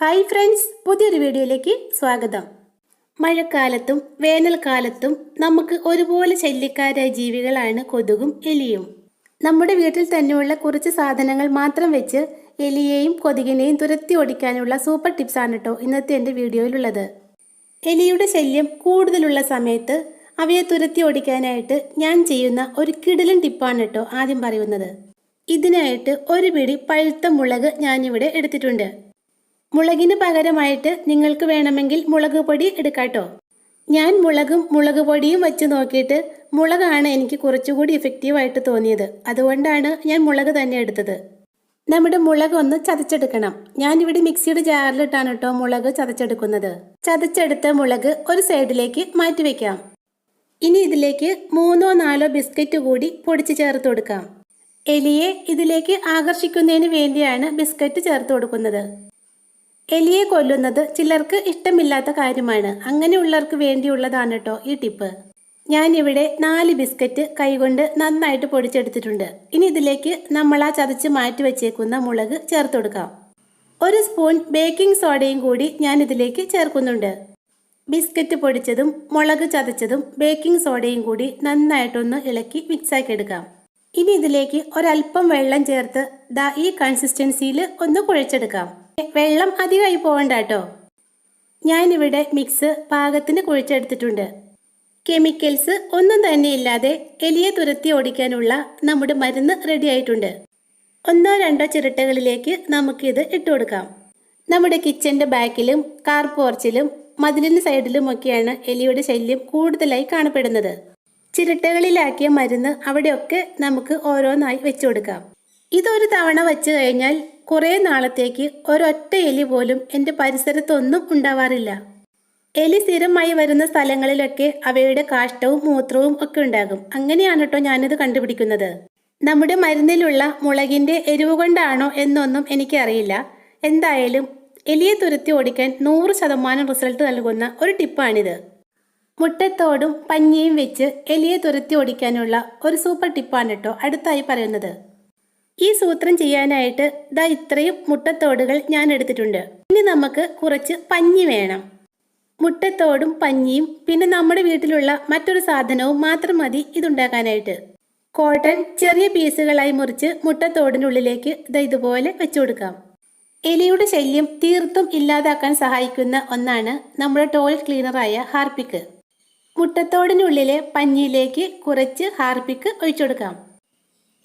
Hi friends പുതിയൊരു വീഡിയോയിലേക്ക് സ്വാഗതം. മഴക്കാലത്തും വേനൽക്കാലത്തും നമുക്ക് ഒരുപോലെ ശല്യക്കാരായ ജീവികളാണ് കൊതുകും എലിയും. നമ്മുടെ വീട്ടിൽ തന്നെയുള്ള കുറച്ച് സാധനങ്ങൾ മാത്രം വെച്ച് എലിയെയും കൊതുകിനെയും തുരത്തി ഓടിക്കാനുള്ള സൂപ്പർ ടിപ്സാണ് കേട്ടോ ഇന്നത്തെ എന്റെ വീഡിയോയിലുള്ളത്. എലിയുടെ ശല്യം കൂടുതലുള്ള സമയത്ത് അവയെ തുരത്തി ഓടിക്കാനായിട്ട് ഞാൻ ചെയ്യുന്ന ഒരു കിടിലൻ ടിപ്പാണ് കേട്ടോ ആദ്യം പറയുന്നത്. ഇതിനായിട്ട് ഒരു പിടി പഴുത്ത മുളക് ഞാനിവിടെ എടുത്തിട്ടുണ്ട്. മുളകിന് പകരമായിട്ട് നിങ്ങൾക്ക് വേണമെങ്കിൽ മുളക് പൊടി എടുക്കാട്ടോ. ഞാൻ മുളകും മുളക് പൊടിയും വെച്ച് നോക്കിയിട്ട് മുളകാണ് എനിക്ക് കുറച്ചുകൂടി എഫക്റ്റീവായിട്ട് തോന്നിയത്. അതുകൊണ്ടാണ് ഞാൻ മുളക് തന്നെ എടുത്തത്. നമ്മുടെ മുളക് ഒന്ന് ചതച്ചെടുക്കണം. ഞാനിവിടെ മിക്സിയുടെ ജാറിലിട്ടാണ് കേട്ടോ മുളക് ചതച്ചെടുക്കുന്നത്. ചതച്ചെടുത്ത മുളക് ഒരു സൈഡിലേക്ക് മാറ്റി വെക്കാം. ഇനി ഇതിലേക്ക് മൂന്നോ നാലോ ബിസ്ക്കറ്റ് കൂടി പൊടിച്ച് ചേർത്ത് കൊടുക്കാം. എലിയെ ഇതിലേക്ക് ആകർഷിക്കുന്നതിന് വേണ്ടിയാണ് ബിസ്ക്കറ്റ് ചേർത്ത് കൊടുക്കുന്നത്. എലിയെ കൊല്ലുന്നത് ചിലർക്ക് ഇഷ്ടമില്ലാത്ത കാര്യമാണ്. അങ്ങനെയുള്ളവർക്ക് വേണ്ടിയുള്ളതാണ് കേട്ടോ ഈ ടിപ്പ്. ഞാനിവിടെ നാല് ബിസ്ക്കറ്റ് കൈകൊണ്ട് നന്നായിട്ട് പൊടിച്ചെടുത്തിട്ടുണ്ട്. ഇനി ഇതിലേക്ക് നമ്മൾ ആ ചതച്ച് മാറ്റി വെച്ചേക്കുന്ന മുളക് ചേർത്ത് കൊടുക്കാം. ഒരു സ്പൂൺ ബേക്കിംഗ് സോഡയും കൂടി ഞാൻ ഇതിലേക്ക് ചേർക്കുന്നുണ്ട്. ബിസ്ക്കറ്റ് പൊടിച്ചതും മുളക് ചതച്ചതും ബേക്കിംഗ് സോഡയും കൂടി നന്നായിട്ടൊന്ന് ഇളക്കി മിക്സാക്കി എടുക്കാം. ഇനി ഇതിലേക്ക് ഒരല്പം വെള്ളം ചേർത്ത് ദാ ഈ കൺസിസ്റ്റൻസിയിൽ ഒന്ന് കുഴച്ചെടുക്കാം. വെള്ളം അധികമായി പോകണ്ട കേട്ടോ ഞാനിവിടെ മിക്സ് പാകത്തിന് കുഴിച്ചെടുത്തിട്ടുണ്ട്. കെമിക്കൽസ് ഒന്നും തന്നെ ഇല്ലാതെ എലിയെ തുരത്തി ഓടിക്കാനുള്ള നമ്മുടെ മരുന്ന് റെഡി ആയിട്ടുണ്ട്. ഒന്നോ രണ്ടോ ചിരട്ടകളിലേക്ക് നമുക്കിത് ഇട്ട് കൊടുക്കാം. നമ്മുടെ കിച്ചന്റെ ബാക്കിലും കാർ പോർച്ചിലും മതിലിന് സൈഡിലുമൊക്കെയാണ് എലിയുടെ ശല്യം കൂടുതലായി കാണപ്പെടുന്നത്. ചിരട്ടകളിലാക്കിയ മരുന്ന് അവിടെയൊക്കെ നമുക്ക് ഓരോന്നായി വെച്ചു കൊടുക്കാം. ഇതൊരു തവണ വെച്ച് കഴിഞ്ഞാൽ കുറേ നാളത്തേക്ക് ഒരൊറ്റ എലി പോലും എന്റെ പരിസരത്തൊന്നും ഉണ്ടാവാറില്ല. എലി സ്ഥിരമായി വരുന്ന സ്ഥലങ്ങളിലൊക്കെ അവയുടെ കാഷ്ടവും മൂത്രവും ഒക്കെ ഉണ്ടാകും. അങ്ങനെയാണ് കേട്ടോ ഞാനിത് കണ്ടുപിടിക്കുന്നത്. നമ്മുടെ മരുന്നിലുള്ള മുളകിന്റെ എരിവ് കൊണ്ടാണോ എന്നൊന്നും എനിക്കറിയില്ല. എന്തായാലും എലിയെ തുരത്തി ഓടിക്കാൻ നൂറ് ശതമാനം റിസൾട്ട് നൽകുന്ന ഒരു ടിപ്പാണിത്. മുട്ടത്തോടും പഞ്ഞിയും വെച്ച് എലിയെ തുരത്തി ഓടിക്കാനുള്ള ഒരു സൂപ്പർ ടിപ്പാണ് കേട്ടോ അടുത്തായി പറയുന്നത്. ഈ സൂത്രം ചെയ്യാനായിട്ട് ദാ ഇത്രയും മുട്ടത്തോടുകൾ ഞാൻ എടുത്തിട്ടുണ്ട്. ഇനി നമുക്ക് കുറച്ച് പഞ്ഞി വേണം. മുട്ടത്തോടും പഞ്ഞിയും പിന്നെ നമ്മുടെ വീട്ടിലുള്ള മറ്റൊരു സാധനവും മാത്രം മതി ഇതുണ്ടാക്കാനായിട്ട്. കോട്ടൺ ചെറിയ പീസുകളായി മുറിച്ച് മുട്ടത്തോടിനുള്ളിലേക്ക് ദാ ഇതുപോലെ വെച്ചു കൊടുക്കാം. എലിയുടെ ശല്യം തീർത്തും ഇല്ലാതാക്കാൻ സഹായിക്കുന്ന ഒന്നാണ് നമ്മുടെ ടോയ്ലറ്റ് ക്ലീനറായ ഹാർപ്പിക്ക്. മുട്ടത്തോടിനുള്ളിലെ പഞ്ഞിയിലേക്ക് കുറച്ച് ഹാർപ്പിക്ക് ഒഴിച്ചെടുക്കാം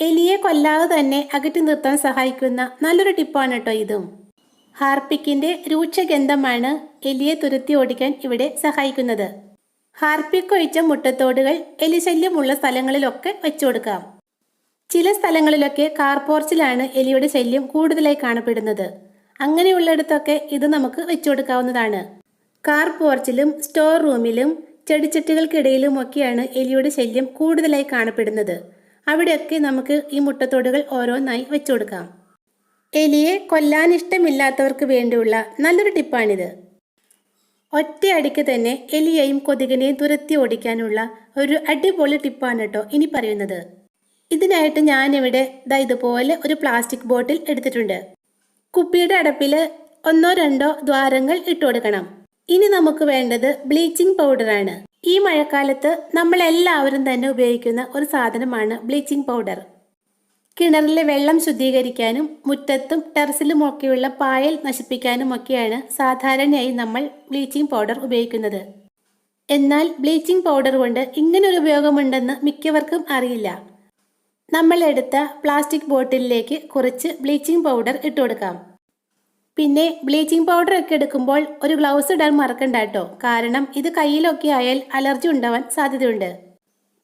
എലിയെ കൊല്ലാതെ തന്നെ അകറ്റി നിർത്താൻ സഹായിക്കുന്ന നല്ലൊരു ടിപ്പാണ് കേട്ടോ ഇതും. ഹാർപ്പിക്കിന്റെ രൂക്ഷഗന്ധമാണ് എലിയെ തുരത്തി ഓടിക്കാൻ ഇവിടെ സഹായിക്കുന്നത്. ഹാർപ്പിക്ക് ഒഴിച്ച മുട്ടത്തോടുകൾ എലിശല്യമുള്ള സ്ഥലങ്ങളിലൊക്കെ വെച്ചു കൊടുക്കാം. ചില സ്ഥലങ്ങളിലൊക്കെ കാർപോർച്ചിലാണ് എലിയുടെ ശല്യം കൂടുതലായി കാണപ്പെടുന്നത്. അങ്ങനെയുള്ളിടത്തൊക്കെ ഇത് നമുക്ക് വെച്ചു കൊടുക്കാവുന്നതാണ്. കാർ പോർച്ചിലും സ്റ്റോർ റൂമിലും ചെടിച്ചട്ടികൾക്കിടയിലും ഒക്കെയാണ് എലിയുടെ ശല്യം കൂടുതലായി കാണപ്പെടുന്നത്. അവിടെയൊക്കെ നമുക്ക് ഈ മുട്ടത്തോടുകൾ ഓരോന്നായി വെച്ചു കൊടുക്കാം. എലിയെ കൊല്ലാൻ ഇഷ്ടമില്ലാത്തവർക്ക് വേണ്ടിയുള്ള നല്ലൊരു ടിപ്പാണിത്. ഒറ്റയടിക്ക് തന്നെ എലിയെയും കൊതുകിനെയും തുരത്തി ഓടിക്കാനുള്ള ഒരു അടിപൊളി ടിപ്പാണ് കേട്ടോ ഇനി പറയുന്നത്. ഇതിനായിട്ട് ഞാനിവിടെ ദാ ഇതുപോലെ ഒരു പ്ലാസ്റ്റിക് ബോട്ടിൽ എടുത്തിട്ടുണ്ട്. കുപ്പിയുടെ അടപ്പിൽ ഒന്നോ രണ്ടോ ദ്വാരങ്ങൾ ഇട്ട് കൊടുക്കണം. ഇനി നമുക്ക് വേണ്ടത് ബ്ലീച്ചിങ് പൗഡറാണ്. ഈ മഴക്കാലത്ത് നമ്മൾ എല്ലാവരും തന്നെ ഉപയോഗിക്കുന്ന ഒരു സാധനമാണ് ബ്ലീച്ചിങ് പൗഡർ. കിണറിലെ വെള്ളം ശുദ്ധീകരിക്കാനും മുറ്റത്തും ടെറസിലും ഒക്കെയുള്ള പായൽ നശിപ്പിക്കാനുമൊക്കെയാണ് സാധാരണയായി നമ്മൾ ബ്ലീച്ചിങ് പൗഡർ ഉപയോഗിക്കുന്നത്. എന്നാൽ ബ്ലീച്ചിങ് പൗഡർ കൊണ്ട് ഇങ്ങനൊരു ഉപയോഗമുണ്ടെന്ന് മിക്കവർക്കും അറിയില്ല. നമ്മൾ എടുത്ത പ്ലാസ്റ്റിക് ബോട്ടിലിലേക്ക് കുറച്ച് ബ്ലീച്ചിങ് പൗഡർ ഇട്ട് കൊടുക്കാം പിന്നെ ബ്ലീച്ചിങ് പൗഡർ ഒക്കെ എടുക്കുമ്പോൾ ഒരു ഗ്ലൗസ് ഇടാൻ മറക്കണ്ട കേട്ടോ. കാരണം ഇത് കയ്യിലൊക്കെ ആയാൽ അലർജി ഉണ്ടാവാൻ സാധ്യതയുണ്ട്.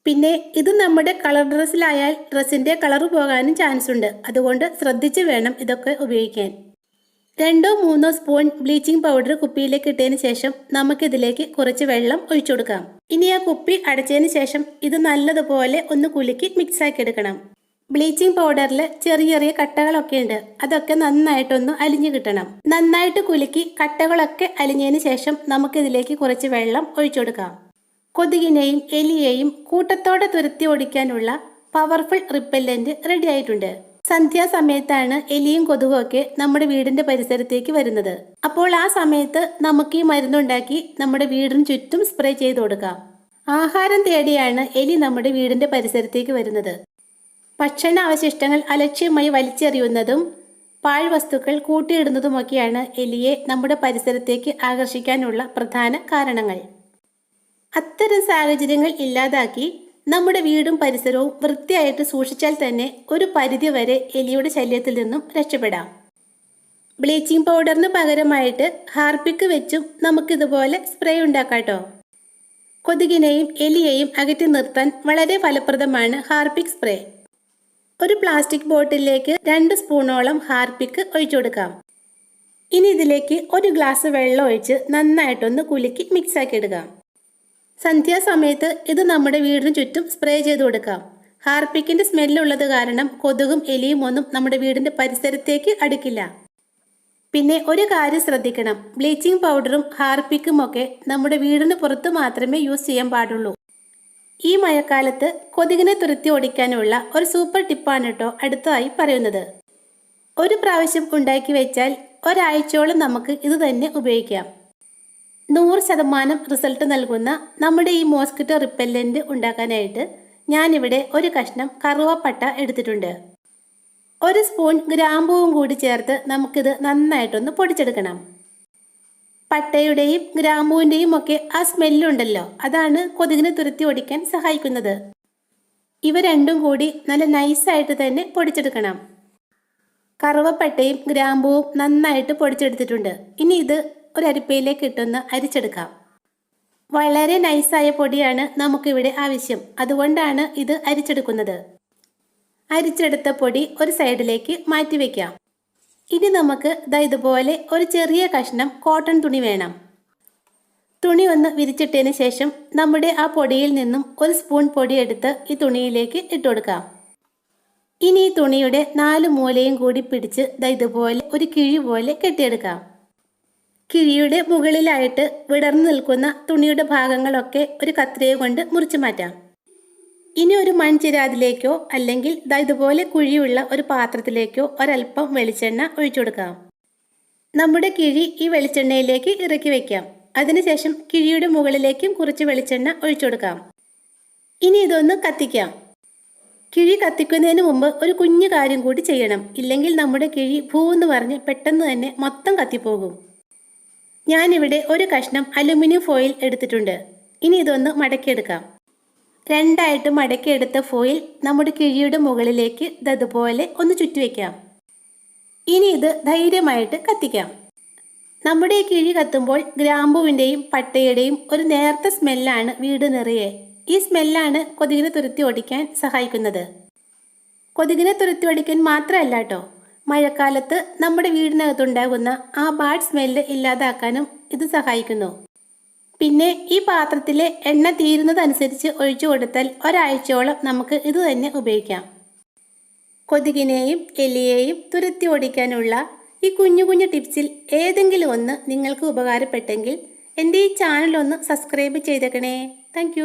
പിന്നെ ഇത് നമ്മുടെ കളർ ഡ്രസ്സിലായാൽ ഡ്രസ്സിന്റെ കളർ പോകാനും ചാൻസ് ഉണ്ട്. അതുകൊണ്ട് ശ്രദ്ധിച്ച് വേണം ഇതൊക്കെ ഉപയോഗിക്കാൻ. രണ്ടോ മൂന്നോ സ്പൂൺ ബ്ലീച്ചിങ് പൗഡർ കുപ്പിയിലേക്ക് ഇട്ടതിന് ശേഷം നമുക്കിതിലേക്ക് കുറച്ച് വെള്ളം ഒഴിച്ചു കൊടുക്കാം. ഇനി ആ കുപ്പി അടച്ചതിന് ശേഷം ഇത് നല്ലതുപോലെ ഒന്ന് കുലുക്കി മിക്സ് ആക്കി എടുക്കണം. ബ്ലീച്ചിങ് പൗഡറിൽ ചെറിയ ചെറിയ കട്ടകളൊക്കെ ഉണ്ട് അതൊക്കെ നന്നായിട്ടൊന്ന് അലിഞ്ഞു കിട്ടണം. നന്നായിട്ട് കുലുക്കി കട്ടകളൊക്കെ അലിഞ്ഞതിന് ശേഷം നമുക്കിതിലേക്ക് കുറച്ച് വെള്ളം ഒഴിച്ചു കൊടുക്കാം. കൊതുകിനെയും എലിയെയും കൂട്ടത്തോടെ തുരത്തി ഓടിക്കാനുള്ള പവർഫുൾ റിപ്പല്ലന്റ് റെഡി ആയിട്ടുണ്ട്. സന്ധ്യാസമയത്താണ് എലിയും കൊതുകും ഒക്കെ നമ്മുടെ വീടിന്റെ പരിസരത്തേക്ക് വരുന്നത്. അപ്പോൾ ആ സമയത്ത് നമുക്ക് ഈ മരുന്നുണ്ടാക്കി നമ്മുടെ വീടിന് ചുറ്റും സ്പ്രേ ചെയ്ത് കൊടുക്കാം. ആഹാരം തേടിയാണ് എലി നമ്മുടെ വീടിന്റെ പരിസരത്തേക്ക് വരുന്നത്. ഭക്ഷണ അവശിഷ്ടങ്ങൾ അലക്ഷ്യമായി വലിച്ചെറിയുന്നതും പാഴ്വസ്തുക്കൾ കൂട്ടിയിടുന്നതുമൊക്കെയാണ് എലിയെ നമ്മുടെ പരിസരത്തേക്ക് ആകർഷിക്കാനുള്ള പ്രധാന കാരണങ്ങൾ. അത്തരം സാഹചര്യങ്ങൾ ഇല്ലാതാക്കി നമ്മുടെ വീടും പരിസരവും വൃത്തിയായിട്ട് സൂക്ഷിച്ചാൽ തന്നെ ഒരു പരിധി വരെ എലിയുടെ ശല്യത്തിൽ നിന്നും രക്ഷപ്പെടാം. ബ്ലീച്ചിങ് പൗഡറിന് പകരമായിട്ട് ഹാർപ്പിക്ക് വെച്ചും നമുക്കിതുപോലെ സ്പ്രേ ഉണ്ടാക്കാട്ടോ. കൊതുകിനെയും എലിയെയും അകറ്റി നിർത്താൻ വളരെ ഫലപ്രദമാണ് ഹാർപ്പിക് സ്പ്രേ. ഒരു പ്ലാസ്റ്റിക് ബോട്ടിലേക്ക് രണ്ട് സ്പൂണോളം ഹാർപ്പിക്ക് ഒഴിച്ചു കൊടുക്കാം. ഇനി ഇതിലേക്ക് ഒരു ഗ്ലാസ് വെള്ളം ഒഴിച്ച് നന്നായിട്ടൊന്ന് കുലുക്കി മിക്സ് ആക്കി എടുക്കാം സന്ധ്യാസമയത്ത് ഇത് നമ്മുടെ വീടിന് ചുറ്റും സ്പ്രേ ചെയ്ത് കൊടുക്കാം. ഹാർപ്പിക്കിന്റെ സ്മെല്ലുള്ളത് കാരണം കൊതുകും എലിയും ഒന്നും നമ്മുടെ വീടിന്റെ പരിസരത്തേക്ക് അടുക്കില്ല. പിന്നെ ഒരു കാര്യം ശ്രദ്ധിക്കണം. ബ്ലീച്ചിങ് പൗഡറും ഹാർപ്പിക്കും ഒക്കെ നമ്മുടെ വീടിന് പുറത്ത് മാത്രമേ യൂസ് ചെയ്യാൻ പാടുള്ളൂ. ഈ മഴക്കാലത്ത് കൊതുകിനെ തുരത്തി ഓടിക്കാനുള്ള ഒരു സൂപ്പർ ടിപ്പാണ് കേട്ടോ അടുത്തതായി പറയുന്നത്. ഒരു പ്രാവശ്യം ഉണ്ടാക്കി വെച്ചാൽ ഒരാഴ്ചയോളം നമുക്ക് ഇത് തന്നെ ഉപയോഗിക്കാം. നൂറ് ശതമാനം റിസൾട്ട് നൽകുന്ന നമ്മുടെ ഈ മോസ്കിറ്റോ റിപ്പല്ലന്റ് ഉണ്ടാക്കാനായിട്ട് ഞാനിവിടെ ഒരു കഷ്ണം കറുവപ്പട്ട എടുത്തിട്ടുണ്ട്. ഒരു സ്പൂൺ ഗ്രാമ്പൂവും കൂടി ചേർത്ത് നമുക്കിത് നന്നായിട്ടൊന്ന് പൊടിച്ചെടുക്കണം. പട്ടയുടെയും ഗ്രാമ്പൂവിന്റെയും ഒക്കെ ആ സ്മെല്ലുണ്ടല്ലോ. അതാണ് കൊതുകിനെ തുരത്തി ഓടിക്കാൻ സഹായിക്കുന്നത്. ഇവ രണ്ടും കൂടി നല്ല നൈസായിട്ട് തന്നെ പൊടിച്ചെടുക്കണം. കറുവപ്പട്ടയും ഗ്രാമ്പൂവും നന്നായിട്ട് പൊടിച്ചെടുത്തിട്ടുണ്ട്. ഇനി ഇത് ഒരു അരിപ്പയിലേക്ക് ഇട്ടൊന്ന് അരിച്ചെടുക്കാം. വളരെ നൈസായ പൊടിയാണ് നമുക്കിവിടെ ആവശ്യം. അതുകൊണ്ടാണ് ഇത് അരിച്ചെടുക്കുന്നത്. അരിച്ചെടുത്ത പൊടി ഒരു സൈഡിലേക്ക് മാറ്റി വയ്ക്കാം ഇനി നമുക്ക് ദാ ഇതുപോലെ ഒരു ചെറിയ കഷ്ണം കോട്ടൺ തുണി വേണം. തുണി ഒന്ന് വിരിച്ചിട്ടതിന് ശേഷം നമ്മുടെ ആ പൊടിയിൽ നിന്നും ഒരു സ്പൂൺ പൊടി എടുത്ത് ഈ തുണിയിലേക്ക് ഇട്ടുകൊടുക്കാം ഇനി ഈ തുണിയുടെ നാല് മൂലയും കൂടി പിടിച്ച് ദാ ഇതുപോലെ ഒരു കിഴി പോലെ കെട്ടിയെടുക്കാം. കിഴിയുടെ മുകളിലായിട്ട് വിടർന്നു നിൽക്കുന്ന തുണിയുടെ ഭാഗങ്ങളൊക്കെ ഒരു കത്രിക കൊണ്ട് മുറിച്ചു മാറ്റാം. ഇനി ഒരു മൺചിരാതിലേക്കോ അല്ലെങ്കിൽ ദാ ഇതുപോലെ കുഴിയുള്ള ഒരു പാത്രത്തിലേക്കോ ഒരൽപ്പം വെളിച്ചെണ്ണ ഒഴിച്ചു കൊടുക്കാം. നമ്മുടെ കിഴി ഈ വെളിച്ചെണ്ണയിലേക്ക് ഇറക്കി വെക്കാം. അതിനുശേഷം കിഴിയുടെ മുകളിലേക്കും കുറച്ച് വെളിച്ചെണ്ണ ഒഴിച്ചു കൊടുക്കാം. ഇനി ഇതൊന്ന് കത്തിക്കാം. കിഴി കത്തിക്കുന്നതിന് മുമ്പ് ഒരു കുഞ്ഞു കാര്യം കൂടി ചെയ്യണം. ഇല്ലെങ്കിൽ നമ്മുടെ കിഴി ഭൂന്ന് പറഞ്ഞ് പെട്ടെന്ന് തന്നെ മൊത്തം കത്തിപ്പോകും. ഞാനിവിടെ ഒരു കഷ്ണം അലുമിനിയം ഫോയിൽ എടുത്തിട്ടുണ്ട്. ഇനി ഇതൊന്ന് മടക്കിയെടുക്കാം. രണ്ടായിട്ട് മടക്കിയെടുത്ത ഫോയിൽ നമ്മുടെ കിഴിയുടെ മുകളിലേക്ക് ഇതുപോലെ ഒന്ന് ചുറ്റിവെക്കാം ഇനി ഇത് ധൈര്യമായിട്ട് കത്തിക്കാം. നമ്മുടെ ഈ കിഴി കത്തുമ്പോൾ ഗ്രാമ്പുവിന്റെയും പട്ടയുടെയും ഒരു നേർത്ത സ്മെല്ലാണ് വീട് നിറയെ. ഈ സ്മെല്ലാണ് കൊതുകിനെ തുരുത്തി ഓടിക്കാൻ സഹായിക്കുന്നത്. കൊതുകിനെ തുരുത്തി ഓടിക്കാൻ മാത്രമല്ല കേട്ടോ മഴക്കാലത്ത് നമ്മുടെ വീടിനകത്തുണ്ടാകുന്ന ആ ബാഡ് സ്മെല്ല് ഇല്ലാതാക്കാനും ഇത് സഹായിക്കുന്നു. പിന്നെ ഈ പാത്രത്തിലെ എണ്ണ തീരുന്നതനുസരിച്ച് ഒഴിച്ചു കൊടുത്താൽ ഒരാഴ്ചയോളം നമുക്ക് ഇത് തന്നെ ഉപയോഗിക്കാം. കൊതുകിനെയും എലിയെയും തുരത്തി ഓടിക്കാനുള്ള ഈ കുഞ്ഞു കുഞ്ഞു ടിപ്സിൽ ഏതെങ്കിലും ഒന്ന് നിങ്ങൾക്ക് ഉപകാരപ്പെട്ടെങ്കിൽ എന്റെ ഈ ചാനൽ ഒന്ന് സബ്സ്ക്രൈബ് ചെയ്തേക്കണേ. താങ്ക്